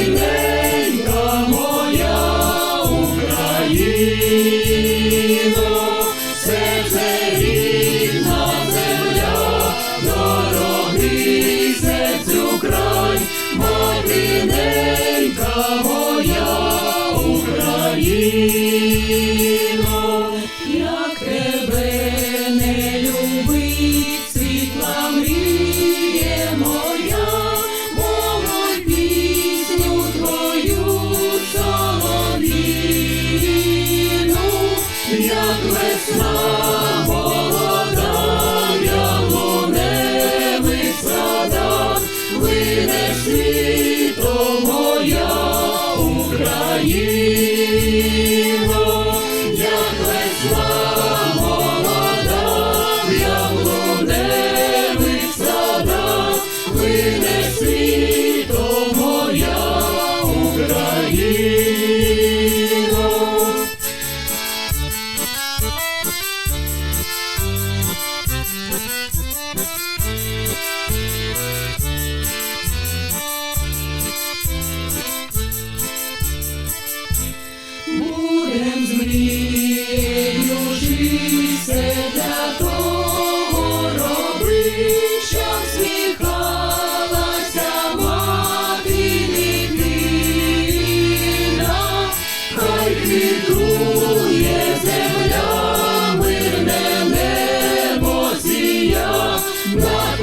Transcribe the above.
Amen. все для того роби, щоб сміхалася мати дитина, хай квітує земля, мирне небо сія над.